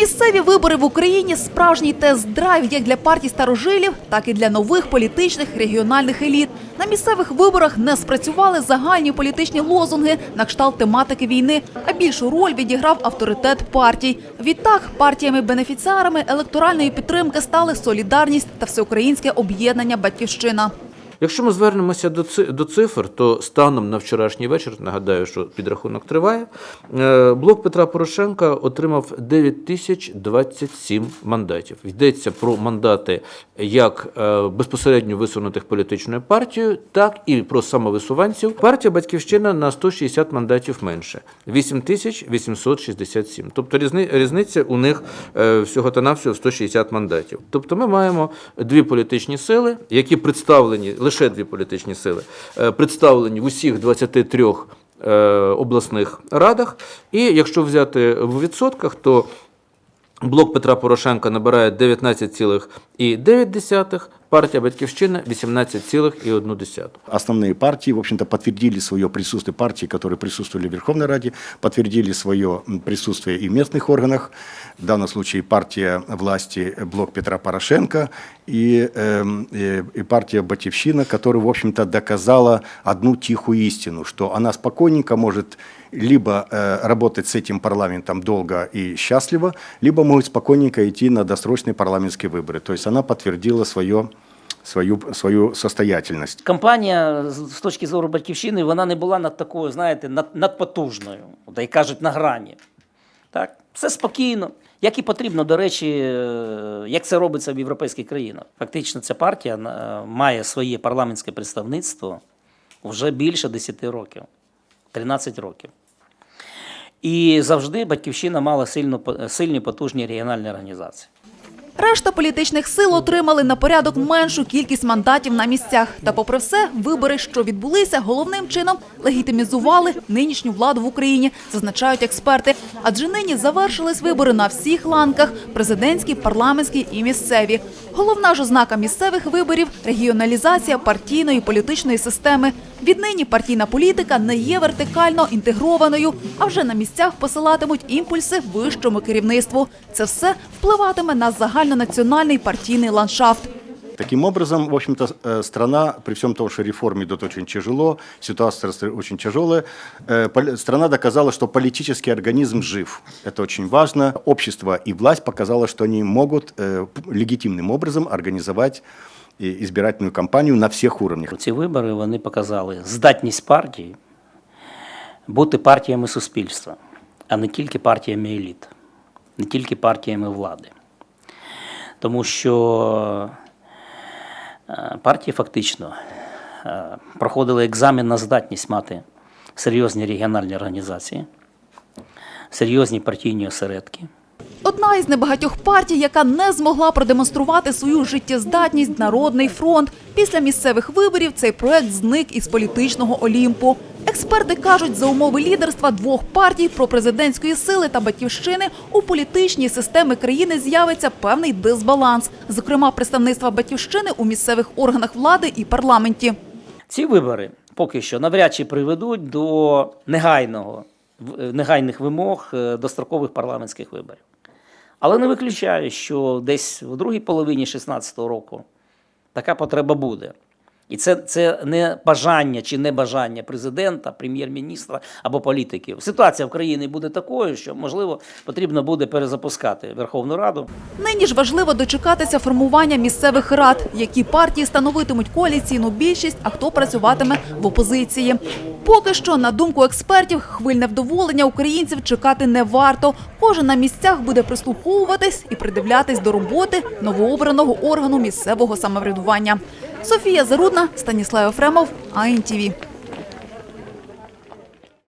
Місцеві вибори в Україні справжній тест-драйв як для партій старожилів, так і для нових політичних регіональних еліт. На місцевих виборах не спрацювали загальні політичні лозунги на кшталт тематики війни, а більшу роль відіграв авторитет партій. Відтак партіями-бенефіціарами електоральної підтримки стали Солідарність та Всеукраїнське об'єднання Батьківщина. Якщо ми звернемося до ци- до цифр, то станом на вчорашній вечір, нагадаю, що підрахунок триває, е, блок Петра Порошенка отримав 9027 мандатів. Йдеться про мандати як е, безпосередньо висунутих політичною партією, так і про самовисуванців. Партія Батьківщина на 160 мандатів менше 8867. Тобто різни, різниця у них е, всього та навсього в 160 мандатів. Тобто ми маємо дві політичні сили, які представлені лише дві політичні сили, е, представлені в усіх 23 е, обласних радах. І якщо взяти в відсотках, то блок Петра Порошенка набирає 19,9, партія Батьківщина 18,1. Основные партии, в общем-то, подтвердили свое присутствие, партии, которые присутствовали в Верховной Раде, подтвердили свое присутствие и в местных органах. В данном случае партия власти Блок Петра Порошенко и, эм, э, и партия Батьевщина, которая, в общем-то, доказала одну тихую истину, что она спокойненько может либо э, работать с этим парламентом долго и счастливо, либо может спокойненько идти на досрочные парламентские выборы. То есть она подтвердила свое, свою, свою состоятельность. Кампанія з з точки зору батьківщини вона не була над такою, знаєте, над, надпотужною, та й кажуть, на грані. Так? Все спокійно, як і потрібно, до речі, е, як це робиться в європейських країнах. Фактично, ця партія е, має своє парламентське представництво вже більше 10 років, 13 років. І завжди батьківщина мала сильно, сильні потужні регіональні організації. Решта політичних сил отримали на порядок меншу кількість мандатів на місцях. Та, попри все, вибори, що відбулися, головним чином легітимізували нинішню владу в Україні, зазначають експерти. Адже нині завершились вибори на всіх ланках – президентські, парламентські і місцеві. Головна ж ознака місцевих виборів – регіоналізація партійної політичної системи. Віднині партійна політика не є вертикально інтегрованою, а вже на місцях посилатимуть імпульси вищому керівництву. Це все впливатиме на загальнонаціональний партійний ландшафт. Таким образом, в общем-то, э, страна, при всем том, что реформы идут очень тяжело, ситуация стра- очень тяжелая, э, поли- страна доказала, что политический организм жив. Это очень важно. Общество и власть показало, что они могут э, п- легитимным образом организовать э, избирательную кампанию на всех уровнях. Ці вибори вони показали здатність партії бути партіями суспільства, а не тільки партіями еліт, не тільки партіями влади. Тому що е, партії фактично е, проходили екзамен на здатність мати серйозні регіональні організації, серйозні партійні осередки. Одна із небагатьох партій, яка не змогла продемонструвати свою життєздатність Народний фронт. Після місцевих виборів цей проект зник із політичного Олімпу. Експерти кажуть, за умови лідерства двох партій пропрезидентської сили та батьківщини у політичній системі країни з'явиться певний дисбаланс, зокрема представництва батьківщини у місцевих органах влади і парламенті. Ці вибори поки що навряд чи приведуть до негайного, негайних вимог е, дострокових парламентських виборів. Але не виключаю, що десь в другій половині 2016 року така потреба буде. І це, це не бажання чи не бажання президента, прем'єр-міністра або політиків. Ситуація в країні буде такою, що можливо потрібно буде перезапускати Верховну Раду. Нині ж важливо дочекатися формування місцевих рад, які партії становитимуть коаліційну більшість, а хто працюватиме в опозиції. Поки що, на думку експертів, хвиль невдоволення українців чекати не варто. Кожен на місцях буде прислуховуватись і придивлятись до роботи новообраного органу місцевого самоврядування. Софія Зарудна, Станіслав Ефремов, АІНТІВІ.